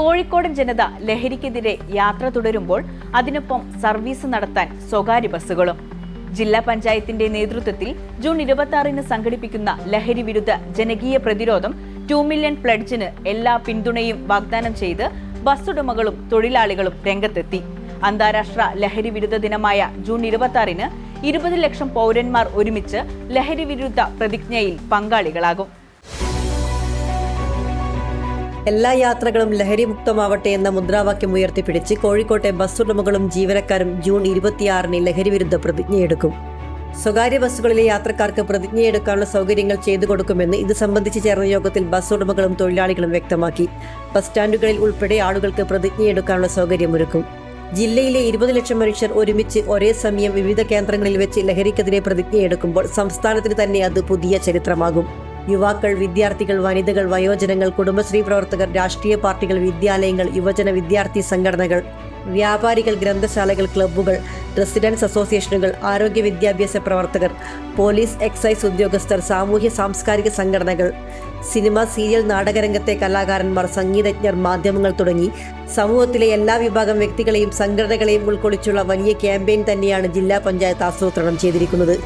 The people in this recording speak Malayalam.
കോഴിക്കോടൻ ജനത ലഹരിക്കെതിരെ യാത്ര തുടരുമ്പോൾ അതിനൊപ്പം സർവീസ് നടത്താൻ സ്വകാര്യ ബസ്സുകളും. ജില്ലാ പഞ്ചായത്തിന്റെ നേതൃത്വത്തിൽ ജൂൺ ഇരുപത്തി ആറിന് സംഘടിപ്പിക്കുന്ന ലഹരി വിരുദ്ധ ജനകീയ പ്രതിരോധം ടു മില്യൺ പ്ലഡ്ജിന് എല്ലാ പിന്തുണയും വാഗ്ദാനം ചെയ്ത് ബസ് ഉടമകളും തൊഴിലാളികളും രംഗത്തെത്തി. അന്താരാഷ്ട്ര ലഹരി വിരുദ്ധ ദിനമായ ജൂൺ ഇരുപത്തി ആറിന് ഇരുപത് ലക്ഷം പൗരന്മാർ ഒരുമിച്ച് ലഹരി വിരുദ്ധ പ്രതിജ്ഞയിൽ പങ്കാളികളാകും. എല്ലാ യാത്രകളും ലഹരിമുക്തമാവട്ടെ എന്ന മുദ്രാവാക്യം ഉയർത്തിപ്പിടിച്ച് കോഴിക്കോട്ടെ ബസ് ഉടമകളും ജീവനക്കാരും ജൂൺ ഇരുപത്തിയാറിന് ലഹരി വിരുദ്ധ പ്രതിജ്ഞയെടുക്കും. സ്വകാര്യ ബസ്സുകളിലെ യാത്രക്കാർക്ക് പ്രതിജ്ഞയെടുക്കാനുള്ള സൗകര്യങ്ങൾ ചെയ്തു കൊടുക്കുമെന്ന് ഇത് സംബന്ധിച്ച് ചേർന്ന യോഗത്തിൽ ബസ് ഉടമകളും തൊഴിലാളികളും വ്യക്തമാക്കി. ബസ് സ്റ്റാൻഡുകളിൽ ഉൾപ്പെടെ ആളുകൾക്ക് പ്രതിജ്ഞയെടുക്കാനുള്ള സൗകര്യമൊരുക്കും. ജില്ലയിലെ ഇരുപത് ലക്ഷം മനുഷ്യർ ഒരുമിച്ച് ഒരേ സമയം വിവിധ കേന്ദ്രങ്ങളിൽ വെച്ച് ലഹരിക്കെതിരെ പ്രതിജ്ഞയെടുക്കുമ്പോൾ സംസ്ഥാനത്തിന് തന്നെ അത് പുതിയ ചരിത്രമാകും. യുവാക്കൾ വിദ്യാർത്ഥികൾ വനിതകൾ വയോജനങ്ങൾ കുടുംബശ്രീ പ്രവർത്തകർ രാഷ്ട്രീയ പാർട്ടികൾ വിദ്യാലയങ്ങൾ യുവജന വിദ്യാർത്ഥി സംഘടനകൾ വ്യാപാരികൾ ഗ്രന്ഥശാലകൾ ക്ലബ്ബുകൾ റെസിഡൻസ് അസോസിയേഷനുകൾ ആരോഗ്യ വിദ്യാഭ്യാസ പ്രവർത്തകർ പോലീസ് എക്സൈസ് ഉദ്യോഗസ്ഥർ സാമൂഹ്യ സാംസ്കാരിക സംഘടനകൾ സിനിമ സീരിയൽ നാടകരംഗത്തെ കലാകാരന്മാർ സംഗീതജ്ഞർ മാധ്യമങ്ങൾ തുടങ്ങി സമൂഹത്തിലെ എല്ലാ വിഭാഗം വ്യക്തികളെയും സംഘടനകളെയും ഉൾക്കൊള്ളിച്ചുള്ള വലിയ ക്യാമ്പയിൻ തന്നെയാണ് ജില്ലാ പഞ്ചായത്ത് ആസൂത്രണം ചെയ്തിരിക്കുന്നത്.